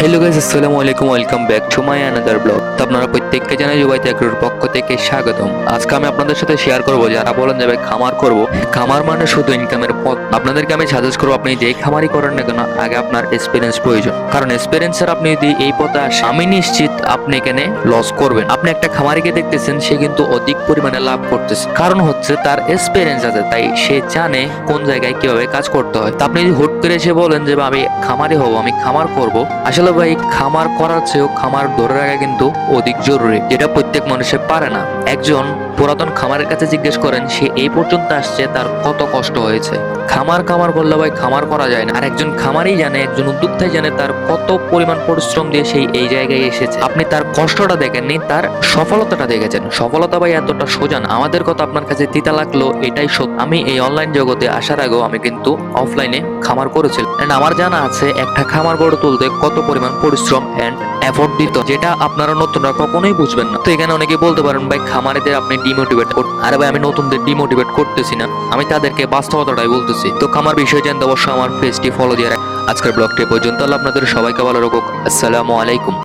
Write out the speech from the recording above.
Hello guys আসসালামু আলাইকুম welcome back to my another vlog তো আপনারা প্রত্যেককে জানাই জুবাই ত্যাগের পক্ষ থেকে স্বাগতম। আজকে আমি আপনাদের সাথে শেয়ার করব, যারা বলেন যাবে খামার করব, খামার মানে শুধু ইনকামের পথ। আপনাদেরকে আমি সাজেস্ট করব, আপনি যেই খামারই করেন না কেন, আগে আপনার এক্সপিরিয়েন্স প্রয়োজন। কারণ এক্সপিরিয়েন্সের আপনি যদি এই পথে আসেন, আমি নিশ্চিত আপনি এখানে লস করবেন। আপনি একটা খামারিকে দেখতেছেন, সে কিন্তু অধিক পরিমাণে লাভ করতেছে। কারণ হচ্ছে তার এক্সপিরিয়েন্স আছে, তাই সে জানে কোন জায়গায় কীভাবে কাজ করতে হয়। তা আপনি যদি হুট করে এসে বলেন যে আমি খামারি হব, আমি খামার করব। আসলে ভাই, খামার করার চেয়েও খামার ধরে রাখা কিন্তু অধিক জরুরি, যেটা প্রত্যেক মানুষে পারে না। একজন পুরাতন খামারের কাছে জিজ্ঞেস করেন, সে এই পর্যন্ত আসছে, তার কত কষ্ট হয়েছে? খামার খামার করলে ভাই, খামার করা যায় না। আর একজন খামারই জানে, একজন উদ্যোক্তাই জানে, তার কত পরিমাণ পরিশ্রম দিয়ে সেই এই জায়গায় এসেছে। আপনি তার কষ্টটা দেখেননি, তার সফলতাটা দেখেছেন। সফলতা ভাই এতটা সোজা না। আমাদের কথা আপনার কাছে তিতা লাগল, এটাই সত্য। আমি এই অনলাইন জগতে আসার আগেও আমি কিন্তু অফলাইনে খামার করেছিলাম অ্যান্ড আমার জানা আছে, একটা খামার গড়ে তুলতে কত পরিমাণ পরিশ্রম এন্ড এফোর্ট দিত, যেটা আপনারা নতুনরা কখনোই বুঝবেন না। তো এখানে অনেকে বলতে পারেন, ভাই, খামারিদের আপনি ডিমোটিভেট আরে ভাই, আমি নতুনদের ডিমোটিভেট করতেছি না। আমি তাদেরকে বাস্তবতাটাই বলতেছি। তো খামার বিষয়ে জানতে অবশ্যই আমার পেজটি ফলো দিয়ে রাখ। আজকের ব্লগটি পর্যন্ত আপনাদের সবাইকে ভালো রাখুক। আসসালামু আলাইকুম।